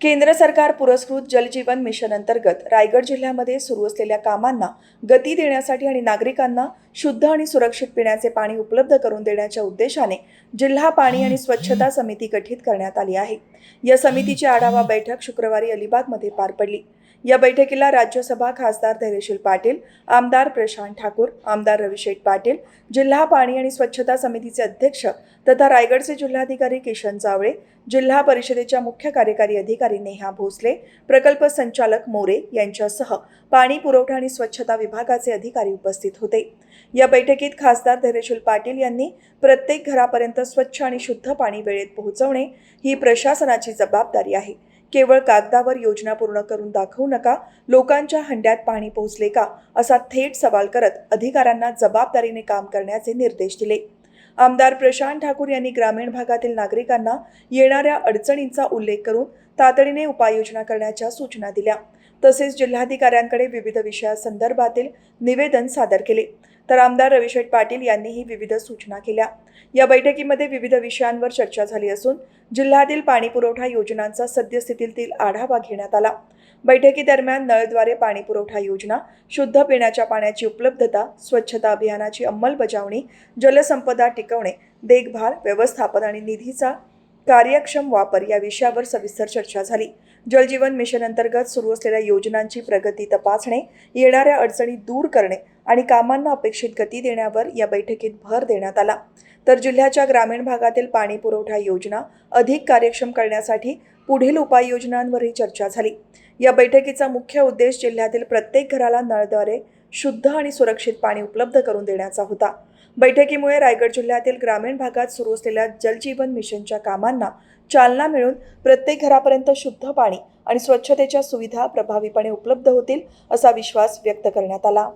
केंद्र सरकार पुरस्कृत जलजीवन मिशन अंतर्गत रायगड जिल्ह्यामध्ये सुरू असलेल्या कामांना गती देण्यासाठी आणि नागरिकांना शुद्ध आणि सुरक्षित पिण्याचे पाणी उपलब्ध करून देण्याच्या उद्देशाने जिल्हा पाणी आणि स्वच्छता समिती गठीत करण्यात आली आहे. या समितीची आढावा बैठक शुक्रवारी अलिबागमध्ये पार पडली. या बैठकीला राज्यसभा खासदार धैर्यशील पाटील आमदार प्रशांत ठाकूर आमदार रविशेठ पाटील जिल्हा पाणी आणि स्वच्छता समितीचे अध्यक्ष तथा रायगडचे जिल्हाधिकारी किशन जावळे जिल्हा परिषदेच्या मुख्य कार्यकारी अधिकारी नेहा भोसले प्रकल्प संचालक मोरे यांच्यासह पाणी पुरवठा आणि स्वच्छता विभागाचे अधिकारी उपस्थित होते. या बैठकीत खासदार धैर्यशील पाटील यांनी प्रत्येक घरापर्यंत स्वच्छ आणि शुद्ध पाणी वेळेत पोहोचवणे ही प्रशासनाची जबाबदारी आहे. केवळ कागदावर योजना पूर्ण करून दाखवू नका लोकांच्या हंड्यात पाणी पोहोचले का असा थेट सवाल करत अधिकाऱ्यांना जबाबदारीने काम करण्याचे निर्देश दिले. आमदार प्रशांत ठाकूर यांनी ग्रामीण भागातील नागरिकांना येणाऱ्या अडचणींचा उल्लेख करून तातडीने उपाययोजना करण्याच्या सूचना दिल्या. तसेच जिल्हाधिकाऱ्यांकडे विविध विषयासंदर्भातील निवेदन सादर केले. तर आमदार रविशेठ पाटील यांनीही विविध सूचना केल्या. या बैठकीमध्ये विविध विषयांवर चर्चा झाली असून जिल्ह्यातील पाणीपुरवठा योजनांचा सद्यस्थितीतील आढावा घेण्यात आला. बैठकीदरम्यान नळद्वारे पाणीपुरवठा योजना शुद्ध पिण्याच्या पाण्याची उपलब्धता स्वच्छता अभियानाची अंमलबजावणी जलसंपदा टिकवणे देखभाल व्यवस्थापन आणि निधीचा कार्यक्षम वापर या विषयावर सविस्तर चर्चा झाली. जलजीवन मिशन अंतर्गत सुरू असलेल्या योजनांची प्रगती तपासणे येणाऱ्या अडचणी दूर करणे आणि कामांना अपेक्षित गती देण्यावर या बैठकीत भर देण्यात आला. तर जिल्ह्याच्या ग्रामीण भागातील पाणी पुरवठा योजना अधिक कार्यक्षम करण्यासाठी पुढील उपाययोजनांवरही चर्चा झाली. या बैठकीचा मुख्य उद्देश जिल्ह्यातील प्रत्येक घराला नळद्वारे शुद्ध आणि सुरक्षित पाणी उपलब्ध करून देण्याचा होता. बैठकीमुळे रायगड जिल्ह्यातील ग्रामीण भागात सुरू असलेल्या जलजीवन मिशनच्या कामांना चालना मिळून प्रत्येक घरापर्यंत शुद्ध पाणी आणि स्वच्छतेच्या सुविधा प्रभावीपणे उपलब्ध होतील असा विश्वास व्यक्त करण्यात आला.